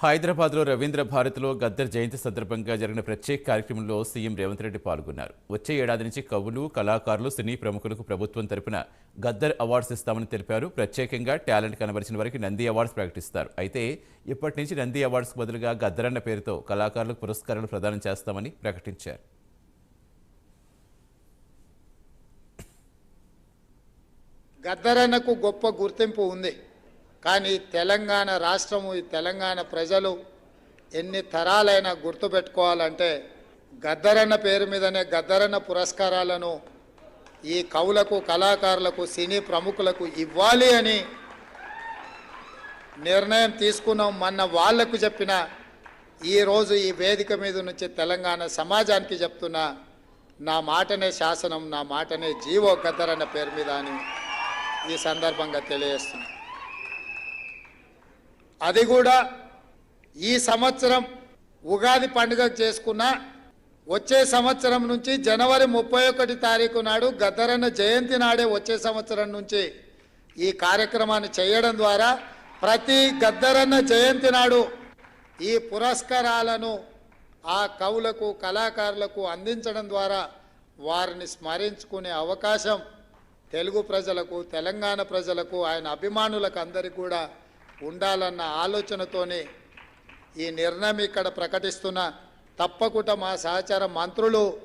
హైదరాబాద్లో రవీంద్ర భారతిలో గద్దర్ జయంతి సందర్భంగా జరిగిన ప్రత్యేక కార్యక్రమంలో సీఎం రేవంత్ రెడ్డి పాల్గొన్నారు. వచ్చే ఏడాది నుంచి కవులు కళాకారులు సినీ ప్రముఖులకు ప్రభుత్వం తరపున గద్దర్ అవార్డ్స్ ఇస్తామని తెలిపారు. ప్రత్యేకంగా టాలెంట్ కనబరిచిన వారికి నంది అవార్డ్స్ ప్రకటిస్తారు. అయితే ఇప్పటి నుంచి నంది అవార్డ్స్ బదులుగా గద్దర్ అన్న పేరుతో కళాకారులకు పురస్కారాలు ప్రదానం చేస్తామని ప్రకటించారు. గద్దరన్నకు గొప్ప గుర్తింపు ఉంది. కానీ తెలంగాణ రాష్ట్రము ఈ తెలంగాణ ప్రజలు ఎన్ని తరాలైనా గుర్తుపెట్టుకోవాలంటే గద్దరన్న పేరు మీదనే గద్దరన్న పురస్కారాలను ఈ కవులకు కళాకారులకు సినీ ప్రముఖులకు ఇవ్వాలి అని నిర్ణయం తీసుకున్నాం. మొన్న వాళ్ళకు చెప్పిన ఈరోజు ఈ వేదిక మీద నుంచి తెలంగాణ సమాజానికి చెప్తున్నా నా మాటనే శాసనం నా మాటనే జీవో గద్దరన్న పేరు మీద అని ఈ సందర్భంగా తెలియజేస్తున్నా అది కూడా ఈ సంవత్సరం ఉగాది పండుగ చేసుకున్న వచ్చే సంవత్సరం నుంచి జనవరి ముప్పై ఒకటి తారీఖు నాడు గద్దరన్న జయంతి నాడే వచ్చే సంవత్సరం నుంచి ఈ కార్యక్రమాన్ని చేయడం ద్వారా ప్రతి గద్దరన్న జయంతి నాడు ఈ పురస్కారాలను ఆ కవులకు కళాకారులకు అందించడం ద్వారా వారిని స్మరించుకునే అవకాశం తెలుగు ప్రజలకు తెలంగాణ ప్రజలకు ఆయన అభిమానులకు అందరికీ కూడా ఉండాలన్న ఆలోచనతోనే ఈ నిర్ణయం ఇక్కడ ప్రకటిస్తున్న. తప్పకుండా మా సహచార మంత్రులు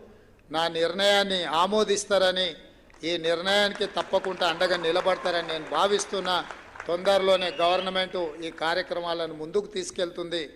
నా నిర్ణయాన్ని ఆమోదిస్తారని ఈ నిర్ణయానికి తప్పకుండా అండగా నిలబడతారని నేను భావిస్తున్నా. తొందరలోనే గవర్నమెంటు ఈ కార్యక్రమాలను ముందుకు తీసుకెళ్తుంది.